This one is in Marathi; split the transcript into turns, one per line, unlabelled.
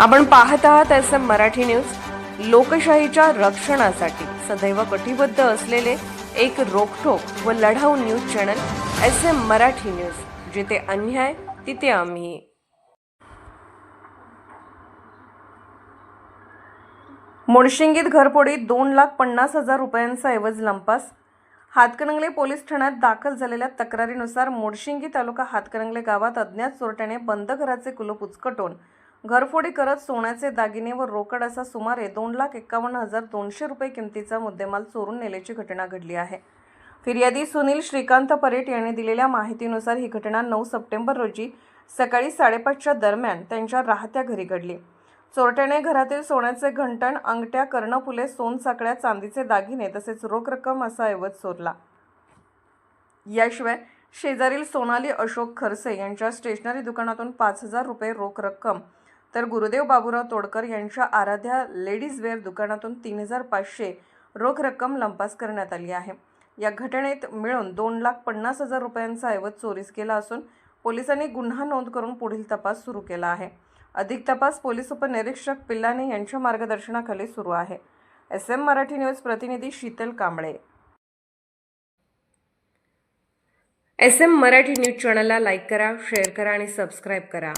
आपण पाहत आहात एस एम मराठी न्यूज. लोकशाहीच्या रक्षणासाठी सदैव कटिबद्ध असलेले एक रोखोक व लढाऊ news channel S M Marathi news. जिथे अन्याय तिथे आम्ही. मुळशिंगीत घरफोडीत दोन लाख पन्नास हजार रुपयांचा ऐवज लंपास. हातकणंगले पोलीस ठाण्यात दाखल झालेल्या तक्रारीनुसार मोडशिंगी तालुका हातकणंगले गावात अज्ञात चोरट्याने बंद घराचे कुलूप उचकटून घरफोडी करत सोन्याचे दागिने व रोकड असा सुमारे दोन लाख एकावन्न हजार दोनशे रुपये किमतीचा मुद्देमाल चोरून नेल्याची घटना घडली आहे. फिर्यादी सुनील श्रीकांत परेट यांनी दिलेल्या माहितीनुसार ही घटना नऊ सप्टेंबर रोजी सकाळी साडेपाचच्या दरम्यान त्यांच्या राहत्या घरी घडली. चोरट्याने घरातील सोन्याचे घंटण अंगठ्या कर्णफुले सोनसाकळ्या चांदीचे दागिने तसेच रोख रक्कम असा ऐवज चोरला. याशिवाय शेजारील सोनाली अशोक खरसे यांच्या स्टेशनरी दुकानातून पाच हजार रुपये रोख रक्कम तर गुरुदेव बाबूराव तोडकर यांच्या आराध्या लेडीज वेअर दुकानातून तीन हजार पाचशे रोख रक्कम लंपास करण्यात आली आहे. या घटनेत मिळून दोन लाख पन्नास हजार रुपयांचा ऐवज चोरीस केला असून पोलिसांनी गुन्हा नोंद करून पुढील तपास सुरू केला आहे. अधिक तपास पोलीस उपनिरीक्षक पिल्लाने यांच्या मार्गदर्शनाखाली सुरू आहे. एस एम मराठी न्यूज प्रतिनिधी Sheetal Kamble. S M Marathi news चॅनलला लाईक करा शेअर करा आणि सबस्क्राईब करा.